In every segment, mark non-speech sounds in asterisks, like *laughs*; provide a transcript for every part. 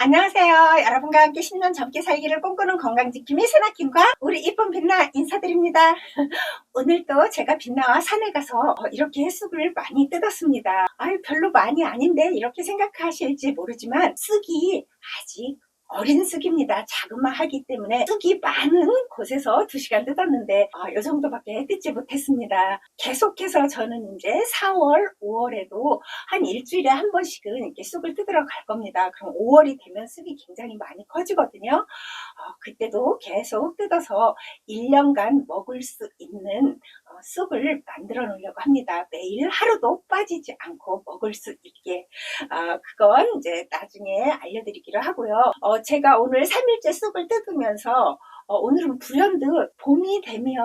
안녕하세요. 여러분과 함께 10년 젊게 살기를 꿈꾸는 건강지킴이 세나킴과 우리 이쁜 빛나 인사드립니다. *laughs* 오늘도 제가 빛나와 산에 가서 어, 이렇게 쑥을 많이 뜯었습니다. 아유, 별로 많이 아닌데 이렇게 생각하실지 모르지만 쑥이 아직 어린 쑥입니다. 자그마하기 때문에 쑥이 많은 곳에서 2시간 뜯었는데 아, 요 정도밖에 뜯지 못했습니다. 계속해서 저는 이제 4월, 5월에도 한 일주일에 한 번씩은 이렇게 쑥을 뜯으러 갈 겁니다. 그럼 5월이 되면 쑥이 굉장히 많이 커지거든요. 어, 그때도 계속 뜯어서 1년간 먹을 수 있는 어, 쑥을 만들어 놓으려고 합니다. 매일 하루도 빠지지 않고 먹을 수 있게. 아, 그건 이제 나중에 알려드리기로 하고요. 어, 제가 오늘 3일째 쑥을 뜯으면서 어, 오늘은 불현듯 봄이 되면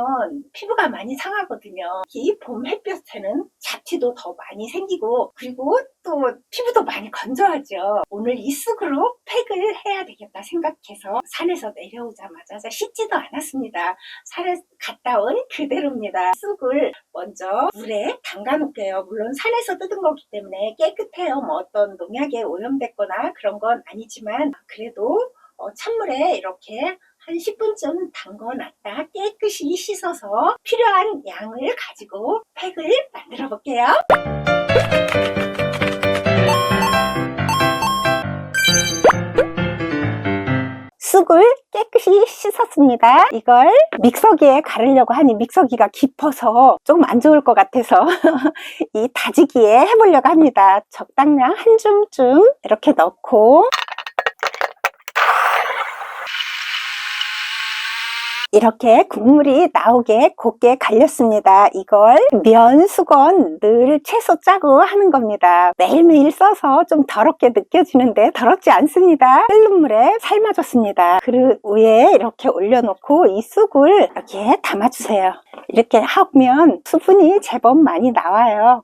피부가 많이 상하거든요. 이 봄 햇볕에는 잡티도 더 많이 생기고 그리고 또 피부도 많이 건조하죠. 오늘 이 쑥으로 팩을 해야 되겠다 생각해서 산에서 내려오자마자 씻지도 않았습니다. 산에 갔다 온 그대로입니다. 쑥을 먼저 물에 담가 놓을게요. 물론 산에서 뜯은 거기 때문에 깨끗해요. 뭐 어떤 농약에 오염됐거나 그런 건 아니지만 그래도 어, 찬물에 이렇게 한 10분쯤 담궈놨다 깨끗이 씻어서 필요한 양을 가지고 팩을 만들어 볼게요. 쑥을 깨끗이 씻었습니다. 이걸 믹서기에 가르려고 하니 믹서기가 깊어서 좀 안 좋을 것 같아서 *laughs* 이 다지기에 해보려고 합니다. 적당량 한 줌쯤 이렇게 넣고 이렇게 국물이 나오게 곱게 갈렸습니다. 이걸 면, 수건 늘 채소 짜고 하는 겁니다. 매일매일 써서 좀 더럽게 느껴지는데 더럽지 않습니다. 끓는 물에 삶아줬습니다. 그릇 위에 이렇게 올려놓고 이 쑥을 이렇게 담아주세요. 이렇게 하면 수분이 제법 많이 나와요.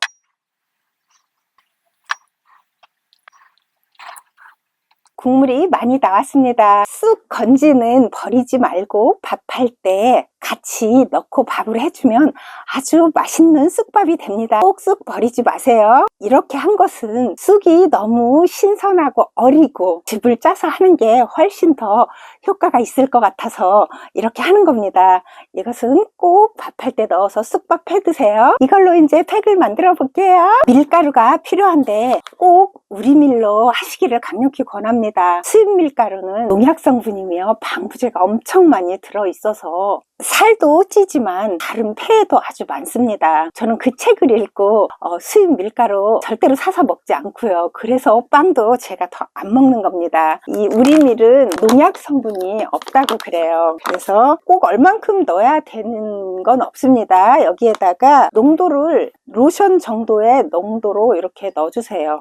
국물이 많이 나왔습니다. 쑥 건지는 버리지 말고 밥할 때 같이 넣고 밥을 해주면 아주 맛있는 쑥밥이 됩니다. 꼭쑥 버리지 마세요. 이렇게 한 것은 쑥이 너무 신선하고 어리고 즙을 짜서 하는 게 훨씬 더 효과가 있을 것 같아서 이렇게 하는 겁니다. 이것은 꼭 밥할 때 넣어서 쑥밥 해 드세요. 이걸로 이제 팩을 만들어 볼게요. 밀가루가 필요한데 꼭 우리 밀로 하시기를 강력히 권합니다. 수입 밀가루는 농약 성분이며 방부제가 엄청 많이 들어 있어서 살도 찌지만 다른 폐에도 아주 많습니다. 저는 그 책을 읽고 어, 수입 밀가루 절대로 사서 먹지 않고요. 그래서 빵도 제가 더 안 먹는 겁니다. 이 우리 밀은 농약 성분이 없다고 그래요. 그래서 꼭 얼만큼 넣어야 되는 건 없습니다. 여기에다가 농도를 로션 정도의 농도로 이렇게 넣어주세요.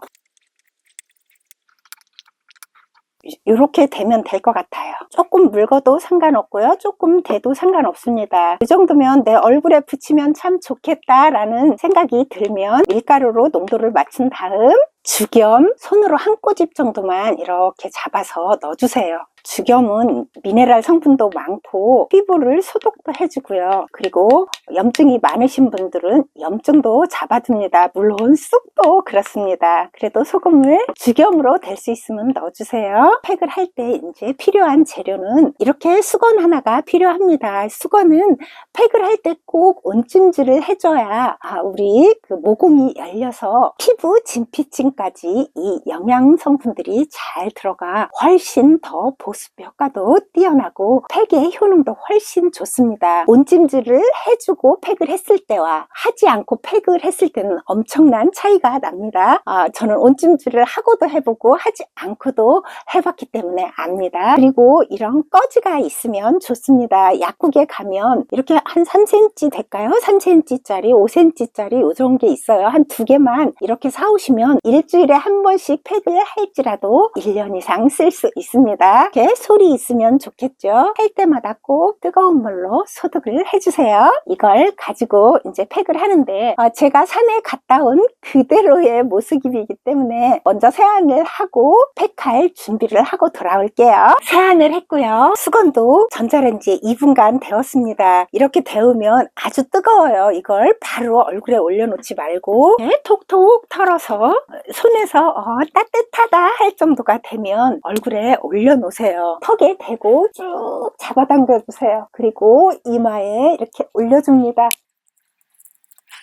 이렇게 되면 될 것 같아요. 조금 묽어도 상관없고요. 조금 돼도 상관없습니다. 이 정도면 내 얼굴에 붙이면 참 좋겠다 라는 생각이 들면 밀가루로 농도를 맞춘 다음 죽염 손으로 한 꼬집 정도만 이렇게 잡아서 넣어주세요. 죽염은 미네랄 성분도 많고 피부를 소독도 해주고요. 그리고 염증이 많으신 분들은 염증도 잡아줍니다. 물론 쑥도 그렇습니다. 그래도 소금을 죽염으로 될 수 있으면 넣어주세요. 팩을 할 때 이제 필요한 재료는 이렇게 수건 하나가 필요합니다. 수건은 팩을 할 때 꼭 온찜질을 해줘야 아, 우리 그 모공이 열려서 피부 진피층까지 이 영양 성분들이 잘 들어가 훨씬 더 보습 효과도 뛰어나고 팩의 효능도 훨씬 좋습니다. 온찜질을 해주고 팩을 했을 때와 하지 않고 팩을 했을 때는 엄청난 차이가 납니다. 아, 저는 온찜질을 하고도 해보고 하지 않고도 해봤기 때문에 압니다. 그리고 이런 꺼지가 있으면 좋습니다. 약국에 가면 이렇게 한 3cm 될까요? 3cm짜리, 5cm짜리 요 정도 게 있어요. 한 두 개만 이렇게 사오시면 일주일에 한 번씩 팩을 할지라도 1년 이상 쓸 수 있습니다. 이렇게 솔이 있으면 좋겠죠. 할 때마다 꼭 뜨거운 물로 소독을 해주세요. 이걸 가지고 이제 팩을 하는데 어, 제가 산에 갔다 온 그대로의 모습이기 때문에 먼저 세안을 하고 팩할 준비를 하고 돌아올게요. 세안을 했고요. 수건도 전자레인지에 2분간 데웠습니다. 이렇게 데우면 아주 뜨거워요. 이걸 바로 얼굴에 올려놓지 말고 톡톡 털어서 손에서 어, 따뜻하다 할 정도가 되면 얼굴에 올려놓으세요. 턱에 대고 쭉 잡아당겨 주세요. 그리고 이마에 이렇게 올려줍니다.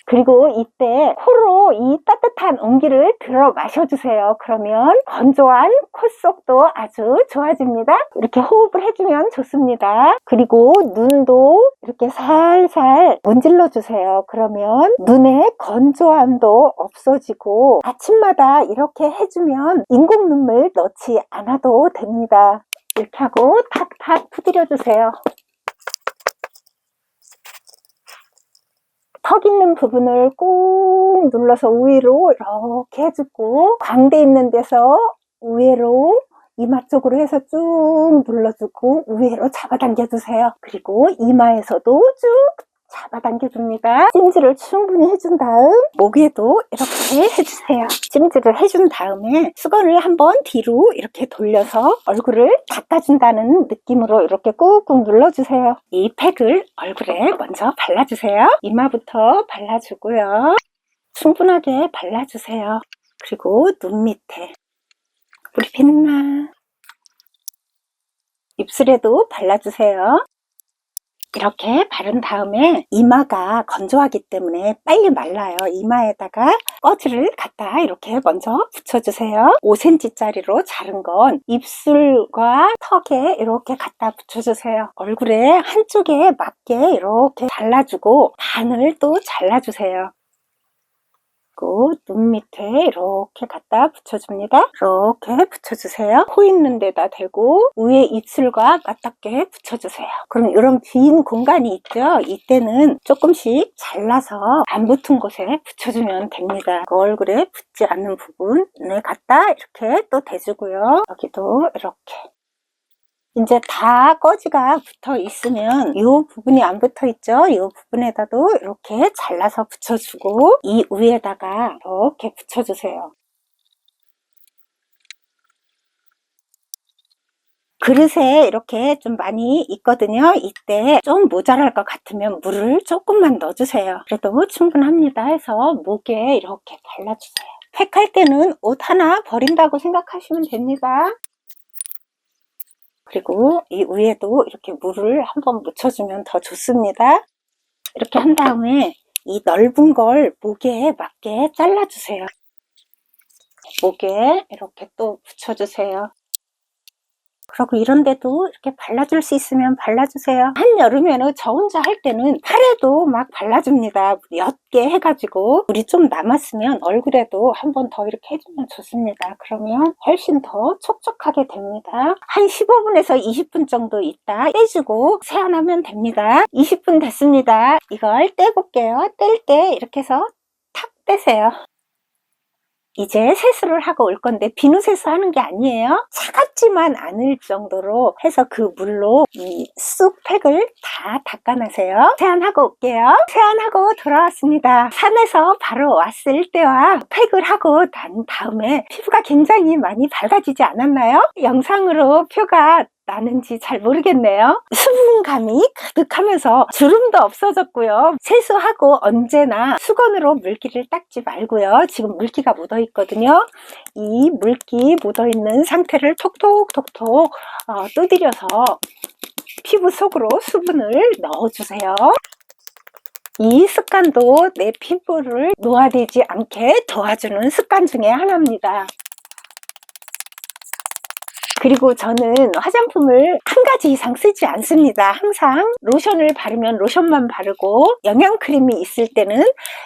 그리고 이때 코로 이 따뜻한 온기를 들어 마셔주세요. 그러면 건조한 코 속도 아주 좋아집니다. 이렇게 호흡을 해주면 좋습니다. 그리고 눈도 이렇게 살살 문질러 주세요. 그러면 눈의 건조함도 없어지고 아침마다 이렇게 해주면 인공 눈물 넣지 않아도 됩니다. 이렇게 하고 탁탁 두드려 주세요. 턱 있는 부분을 꾹 눌러서 위로 이렇게 해주고 광대 있는 데서 위로 이마 쪽으로 해서 쭉 눌러주고 위로 잡아당겨 주세요. 그리고 이마에서도 쭉 잡아당겨 줍니다. 찜질을 충분히 해준 다음 목에도 이렇게 해주세요. 찜질을 해준 다음에 수건을 한번 뒤로 이렇게 돌려서 얼굴을 닦아준다는 느낌으로 이렇게 꾹꾹 눌러주세요. 이 팩을 얼굴에 먼저 발라주세요. 이마부터 발라주고요. 충분하게 발라주세요. 그리고 눈 밑에 우리 빛나 입술에도 발라주세요. 이렇게 바른 다음에 이마가 건조하기 때문에 빨리 말라요. 이마에다가 꺼즈를 갖다 이렇게 먼저 붙여주세요. 5cm짜리로 자른 건 입술과 턱에 이렇게 갖다 붙여주세요. 얼굴에 한쪽에 맞게 이렇게 잘라주고 반을 또 잘라주세요. 그리고 눈 밑에 이렇게 갖다 붙여줍니다. 이렇게 붙여주세요. 코 있는 데다 대고 위에 입술과 맞닿게 붙여주세요. 그럼 이런 빈 공간이 있죠? 이때는 조금씩 잘라서 안 붙은 곳에 붙여주면 됩니다. 그 얼굴에 붙지 않는 부분을 갖다 이렇게 또 대주고요. 여기도 이렇게 이제 다 꺼지가 붙어 있으면 이 부분이 안 붙어 있죠? 이 부분에다도 이렇게 잘라서 붙여주고 이 위에다가 이렇게 붙여주세요. 그릇에 이렇게 좀 많이 있거든요. 이때 좀 모자랄 것 같으면 물을 조금만 넣어주세요. 그래도 충분합니다 해서 목에 이렇게 발라주세요. 팩할 때는 옷 하나 버린다고 생각하시면 됩니다. 그리고 이 위에도 이렇게 물을 한번 묻혀주면 더 좋습니다. 이렇게 한 다음에 이 넓은 걸 목에 맞게 잘라주세요. 목에 이렇게 또 붙여주세요. 그리고 이런 데도 이렇게 발라줄 수 있으면 발라주세요. 한여름에는 저 혼자 할 때는 팔에도 막 발라줍니다. 옅게 해가지고 물이 좀 남았으면 얼굴에도 한 번 더 이렇게 해주면 좋습니다. 그러면 훨씬 더 촉촉하게 됩니다. 한 15분에서 20분 정도 있다 떼주고 세안하면 됩니다. 20분 됐습니다. 이걸 떼볼게요. 뗄 때 이렇게 해서 탁 떼세요. 이제 세수를 하고 올 건데 비누 세수하는 게 아니에요. 차갑지만 않을 정도로 해서 그 물로 이 쑥팩을 다 닦아내세요. 세안하고 올게요. 세안하고 돌아왔습니다. 산에서 바로 왔을 때와 팩을 하고 난 다음에 피부가 굉장히 많이 밝아지지 않았나요? 영상으로 표가 나는지 잘 모르겠네요. 수분감이 가득하면서 주름도 없어졌고요. 세수하고 언제나 수건으로 물기를 닦지 말고요. 지금 물기가 묻어 있거든요. 이 물기 묻어 있는 상태를 톡톡톡톡 어, 두드려서 피부 속으로 수분을 넣어주세요. 이 습관도 내 피부를 노화되지 않게 도와주는 습관 중에 하나입니다. 그리고 저는 화장품을 한 가지 이상 쓰지 않습니다. 항상 로션을 바르면 로션만 바르고 영양크림이 있을 때는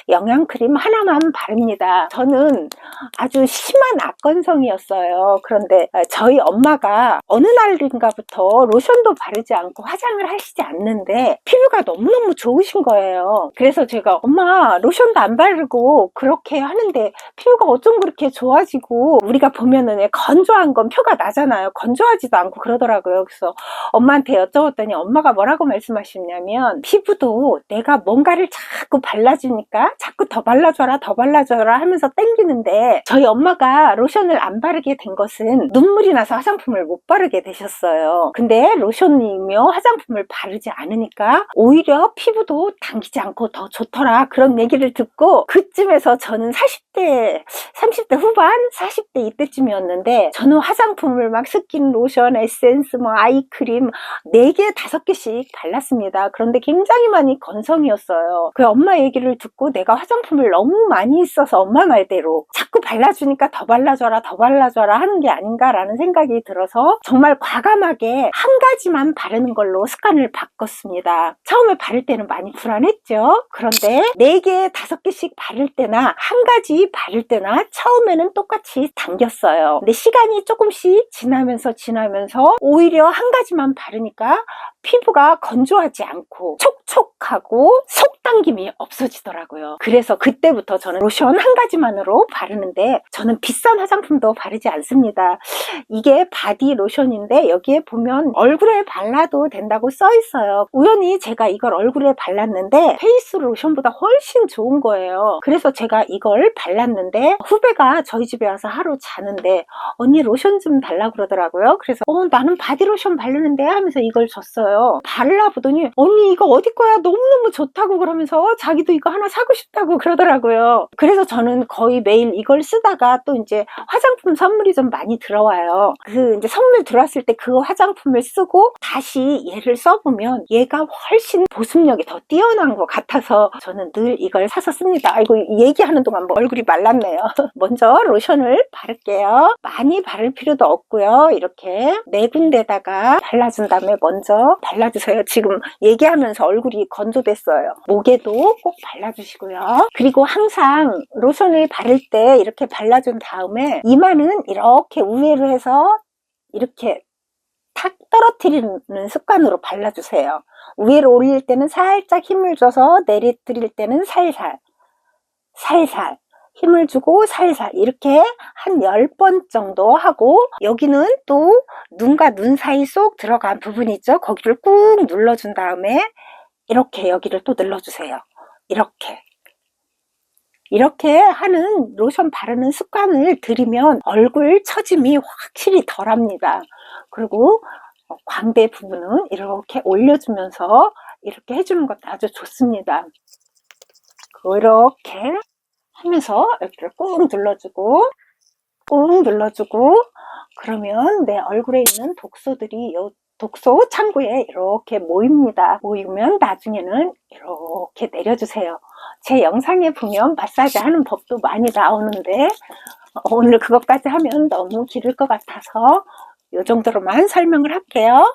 영양크림 하나만 바릅니다. 저는 아주 심한 악건성이었어요. 그런데 저희 엄마가 어느 날인가부터 로션도 바르지 않고 화장을 하시지 않는데 피부가 너무너무 좋으신 거예요. 그래서 제가 엄마 로션도 안 바르고 그렇게 하는데 피부가 어쩜 그렇게 좋아지고 우리가 보면은 건조한 건 표가 나잖아요. 않아요. 건조하지도 않고 그러더라고요. 그래서 엄마한테 여쭤봤더니 엄마가 뭐라고 말씀하시냐면 피부도 내가 뭔가를 자꾸 발라주니까 자꾸 더 발라줘라 더 발라줘라 하면서 땡기는데 저희 엄마가 로션을 안 바르게 된 것은 눈물이 나서 화장품을 못 바르게 되셨어요. 근데 로션이며 화장품을 바르지 않으니까 오히려 피부도 당기지 않고 더 좋더라 그런 얘기를 듣고 그쯤에서 저는 40대 30대 후반 40대 이때쯤이었는데 저는 화장품을 막 스킨 로션 에센스 뭐 아이크림 4개 5개씩 발랐습니다. 그런데 굉장히 많이 건성이었어요. 그 엄마 얘기를 듣고 내가 화장품을 너무 많이 써서 엄마 말대로 자꾸 발라주니까 더 발라줘라 더 발라줘라 하는 게 아닌가라는 생각이 들어서 정말 과감하게 한 가지만 바르는 걸로 습관을 바꿨습니다. 처음에 바를 때는 많이 불안했죠. 그런데 4개 5개씩 바를 때나 한 가지 바를 때나 처음에는 똑같이 당겼어요. 근데 시간이 조금씩 지나 면서 지나면서 오히려 한 가지만 바르니까 피부가 건조하지 않고 촉촉하고 속당김이 없어지더라고요. 그래서 그때부터 저는 로션 한 가지만으로 바르는데 저는 비싼 화장품도 바르지 않습니다. 이게 바디 로션인데 여기에 보면 얼굴에 발라도 된다고 써 있어요. 우연히 제가 이걸 얼굴에 발랐는데 페이스 로션보다 훨씬 좋은 거예요. 그래서 제가 이걸 발랐는데 후배가 저희 집에 와서 하루 자는데 언니 로션 좀 달라고 그러더라고요. 그래서 어 나는 바디 로션 바르는데 하면서 이걸 줬어요. 발라 보더니 언니 이거 어디 거야 너무너무 좋다고 그러면서 자기도 이거 하나 사고 싶다고 그러더라고요. 그래서 저는 거의 매일 이걸 쓰다가 또 이제 화장품 선물이 좀 많이 들어와요. 그 이제 선물 들어왔을 때 그 화장품을 쓰고 다시 얘를 써보면 얘가 훨씬 보습력이 더 뛰어난 것 같아서 저는 늘 이걸 사서 씁니다. 아이고 얘기하는 동안 뭐 얼굴이 말랐네요. *laughs* 먼저 로션을 바를게요. 많이 바를 필요도 없고요. 이렇게 네 군데다가 발라준 다음에 먼저 발라주세요. 지금 얘기하면서 얼굴이 건조됐어요. 목에도 꼭 발라주시고요. 그리고 항상 로션을 바를 때 이렇게 발라준 다음에 이마는 이렇게 우회로 해서 이렇게 탁 떨어뜨리는 습관으로 발라주세요. 위로 올릴 때는 살짝 힘을 줘서 내리뜨릴 때는 살살 살살 힘을 주고 살살 이렇게 한 10번 정도 하고 여기는 또 눈과 눈 사이 쏙 들어간 부분 있죠? 거기를 꾹 눌러준 다음에 이렇게 여기를 또 눌러주세요. 이렇게. 이렇게 하는 로션 바르는 습관을 들이면 얼굴 처짐이 확실히 덜합니다. 그리고 어, 광대 부분은 이렇게 올려주면서 이렇게 해주는 것도 아주 좋습니다. 이렇게 하면서 여기를 꾹 눌러주고 꾹 눌러주고 그러면 내 얼굴에 있는 독소들이 요 독소 창구에 이렇게 모입니다. 모이면 나중에는 이렇게 내려주세요. 제 영상에 보면 마사지 하는 법도 많이 나오는데 오늘 그것까지 하면 너무 길을 것 같아서 이 정도로만 설명을 할게요.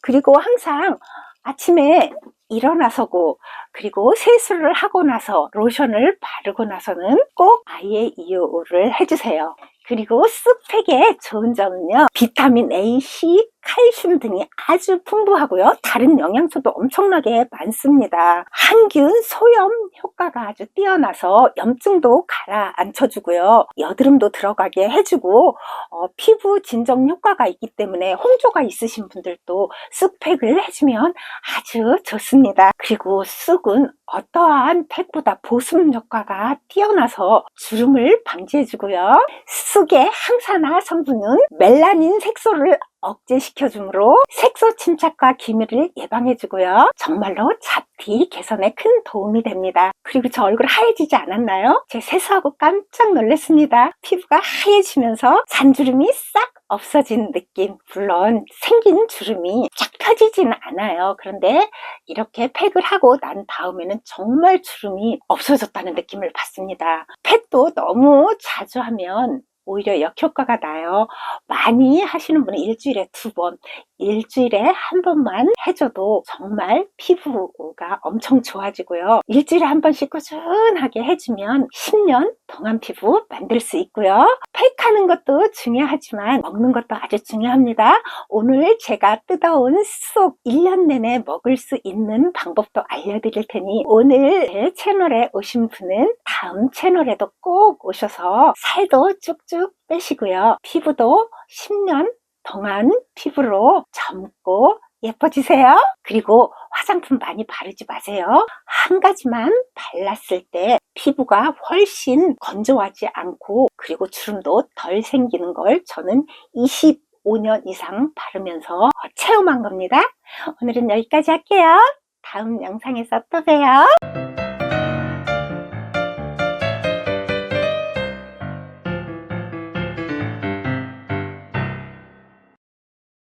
그리고 항상 아침에 일어나서고 그리고 세수를 하고 나서 로션을 바르고 나서는 꼭 아이의 이유를 해주세요. 그리고 스펙의 좋은 점은요. 비타민 A, C, 칼슘 등이 아주 풍부하고요. 다른 영양소도 엄청나게 많습니다. 항균, 소염 효과가 아주 뛰어나서 염증도 가라앉혀주고요. 여드름도 들어가게 해주고 어, 피부 진정 효과가 있기 때문에 홍조가 있으신 분들도 쑥팩을 해주면 아주 좋습니다. 그리고 쑥은 어떠한 팩보다 보습 효과가 뛰어나서 주름을 방지해주고요. 쑥의 항산화 성분은 멜라닌 색소를 억제시켜주므로 색소 침착과 기미를 예방해주고요. 정말로 잡티 개선에 큰 도움이 됩니다. 그리고 저 얼굴 하얘지지 않았나요? 제 세수하고 깜짝 놀랐습니다. 피부가 하얘지면서 잔주름이 싹 없어진 느낌. 물론 생긴 주름이 쫙 펴지지는 않아요. 그런데 이렇게 팩을 하고 난 다음에는 정말 주름이 없어졌다는 느낌을 받습니다. 팩도 너무 자주 하면 오히려 역효과가 나요. 많이 하시는 분은 일주일에 두 번, 일주일에 한 번만 해줘도 정말 피부가 엄청 좋아지고요. 일주일에 한 번씩 꾸준하게 해주면 10년 동안 피부 만들 수 있고요. 팩하는 것도 중요하지만 먹는 것도 아주 중요합니다. 오늘 제가 뜯어온 쏙 1년 내내 먹을 수 있는 방법도 알려드릴 테니 오늘 제 채널에 오신 분은 다음 채널에도 꼭 오셔서 살도 쭉쭉 빼시고요. 피부도 10년 오랫 동안 피부로 젊고 예뻐지세요. 그리고 화장품 많이 바르지 마세요. 한 가지만 발랐을 때 피부가 훨씬 건조하지 않고 그리고 주름도 덜 생기는 걸 저는 25년 이상 바르면서 체험한 겁니다. 오늘은 여기까지 할게요. 다음 영상에서 또 봬요.